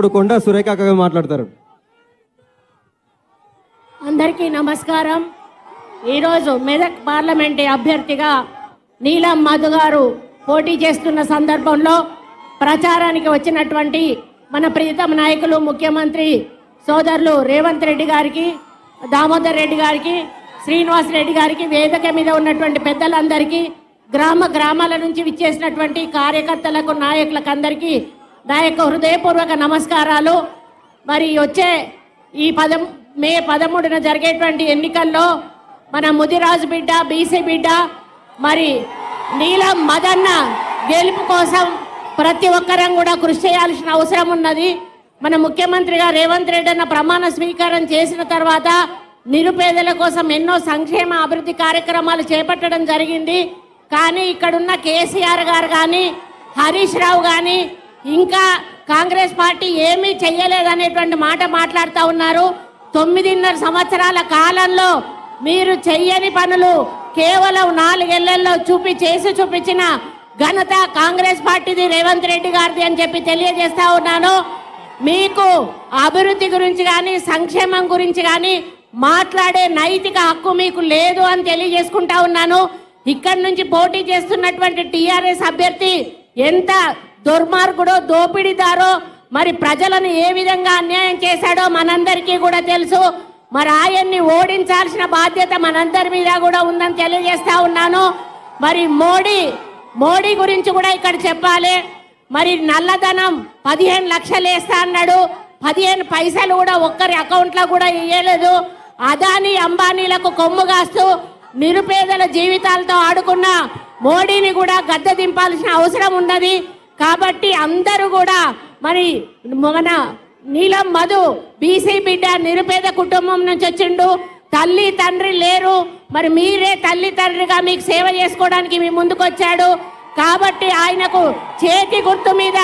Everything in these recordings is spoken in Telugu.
ఇప్పుడు కొండ సురేఖ అక్క గారు మాట్లాడతారు. అందరికీ నమస్కారం. ఈరోజు మెదక్ పార్లమెంటు అభ్యర్థిగా నీలం మధు గారు పోటీ చేస్తున్న సందర్భంలో ప్రచారానికి వచ్చినటువంటి మన ప్రీతం నాయకులు ముఖ్యమంత్రి సోదరులు రేవంత్ రెడ్డి గారికి దామోదర్ రెడ్డి గారికి శ్రీనివాస్ రెడ్డి గారికి వేదిక మీద ఉన్నటువంటి పెద్దలందరికీ గ్రామ గ్రామాల నుంచి విచ్చేసినటువంటి కార్యకర్తలకు నాయకులకు అందరికీ నా యొక్క హృదయపూర్వక నమస్కారాలు. మరి వచ్చే ఈ పదం మే పదమూడున జరిగేటువంటి ఎన్నికల్లో మన ముదిరాజు బిడ్డ బీసీ బిడ్డ మరి నీలం మదన్న గెలుపు కోసం ప్రతి ఒక్కరం కూడా కృషి చేయాల్సిన అవసరం ఉన్నది. మన ముఖ్యమంత్రిగా రేవంత్ రెడ్డి అన్న ప్రమాణ స్వీకారం చేసిన తర్వాత నిరుపేదల కోసం ఎన్నో సంక్షేమ అభివృద్ధి కార్యక్రమాలు చేపట్టడం జరిగింది. కానీ ఇక్కడున్న కేసీఆర్ గారు కానీ హరీష్ రావు కానీ ఇంకా కాంగ్రెస్ పార్టీ ఏమీ చెయ్యలేదనేటువంటి మాట మాట్లాడుతూ ఉన్నారు. తొమ్మిదిన్నర సంవత్సరాల కాలంలో మీరు చెయ్యని పనులు కేవలం నాలుగేళ్ళలో చూపి చేసి చూపించిన ఘనత కాంగ్రెస్ పార్టీది రేవంత్ రెడ్డి గారిది అని చెప్పి తెలియజేస్తా ఉన్నాను. మీకు అభివృద్ధి గురించి కానీ సంక్షేమం గురించి కానీ మాట్లాడే నైతిక హక్కు మీకు లేదు అని తెలియజేసుకుంటా ఉన్నాను. ఇక్కడి నుంచి పోటీ చేస్తున్నటువంటి టిఆర్ఎస్ అభ్యర్థి ఎంత దుర్మార్గుడో దోపిడీదారో మరి ప్రజలను ఏ విధంగా అన్యాయం చేశాడో మనందరికీ కూడా తెలుసు. మరి ఆయన్ని ఓడించాల్సిన బాధ్యత మనందరి మీద కూడా ఉందని తెలియజేస్తా ఉన్నాను. మరి మోడీ మోడీ గురించి కూడా ఇక్కడ చెప్పాలి. మరి నల్లధనం పదిహేను లక్షలు వేస్తా అన్నాడు. పదిహేను పైసలు కూడా ఒక్కరి అకౌంట్లో కూడా ఇయ్యలేదు. అదాని అంబానీలకు కొమ్ము కాస్తూ నిరుపేదల జీవితాలతో ఆడుకున్న మోడీని కూడా గద్దె దింపాల్సిన అవసరం ఉన్నది. కాబట్టి అందరూ కూడా మరి మన నీలం మధు బీసీ బిడ్డ నిరుపేద కుటుంబం నుంచి వచ్చిండు. తల్లి తండ్రి లేరు. మరి మీరే తల్లి తండ్రిగా మీకు సేవ చేసుకోవడానికి మీ ముందుకొచ్చాడు కాబట్టి ఆయనకు చేతి గుర్తు మీద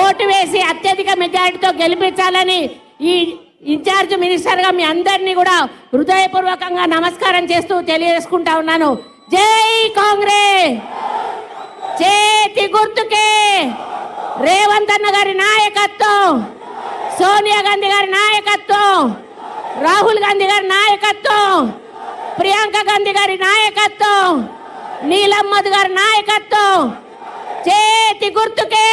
ఓటు వేసి అత్యధిక మెజారిటీతో గెలిపించాలని ఈ ఇన్ఛార్జ్ మినిస్టర్గా మీ అందరినీ కూడా హృదయపూర్వకంగా నమస్కారం చేస్తూ తెలియజేసుకుంటా ఉన్నాను. జై కాంగ్రెస్! చేతి గుర్తుకే రేవంత్ అన్న గారి నాయకత్వం సోనియా గాంధీ గారి నాయకత్వం రాహుల్ గాంధీ గారి నాయకత్వం ప్రియాంక గాంధీ గారి నాయకత్వం నీలమ్మద్ గారి నాయకత్వం. చేతి గుర్తుకే